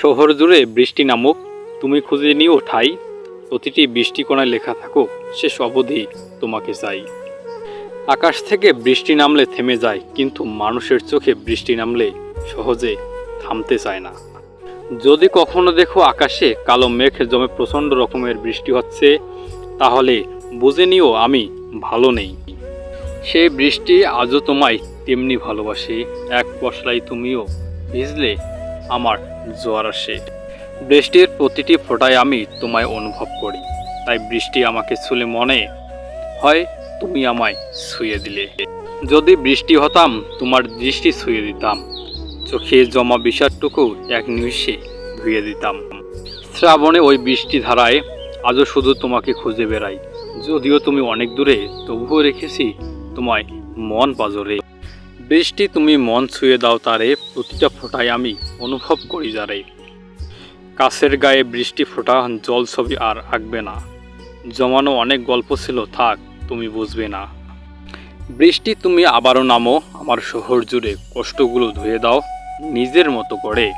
শহর জুড়ে বৃষ্টি নামক, তুমি খুঁজে নিও ঠাই। প্রতিটি বৃষ্টিকণায় লেখা থাকো শেষ অবধি তোমাকে চাই। আকাশ থেকে বৃষ্টি নামলে থেমে যায়, কিন্তু মানুষের চোখে বৃষ্টি নামলে সহজে থামতে চায় না। যদি কখনো দেখো আকাশে কালো মেঘ জমে প্রচণ্ড রকমের বৃষ্টি হচ্ছে, তাহলে বুঝে নিও আমি ভালো নেই। সেই বৃষ্টি আজও তোমায় তেমনি ভালোবাসে, এক পশলাই তুমিও ভিজলে আমার জোয়ার আসে বৃষ্টির প্রতিটি ফোঁটায় আমি তোমায় অনুভব করি। তাই বৃষ্টি আমাকে ছুলে মনে হয় তুমি আমায় ছুঁয়ে দিলে। যদি বৃষ্টি হতাম, তোমার দৃষ্টি ছুঁয়ে দিতাম। চোখে জমা বিষাদটুকু এক নিমিষে ধুয়ে দিতাম। শ্রাবণে ওই বৃষ্টি ধারায় আজও শুধু তোমাকে খুঁজে বেড়াই। যদিও তুমি অনেক দূরে তবুও রেখেছি তোমায় মন পাজরে। বৃষ্টি তুমি মন ছুঁয়ে দাও তারে, প্রতিটা ফোঁটায় আমি অনুভব করি যারে। কাছের গায়ে বৃষ্টি ফোঁটা, জল ছবি আর আঁকবে না। জমানো অনেক গল্প ছিল, থাক, তুমি বুঝবে না। বৃষ্টি তুমি আবারও নামো, আমার শহর জুড়ে কষ্টগুলো ধুয়ে দাও, নিজের মতো করে।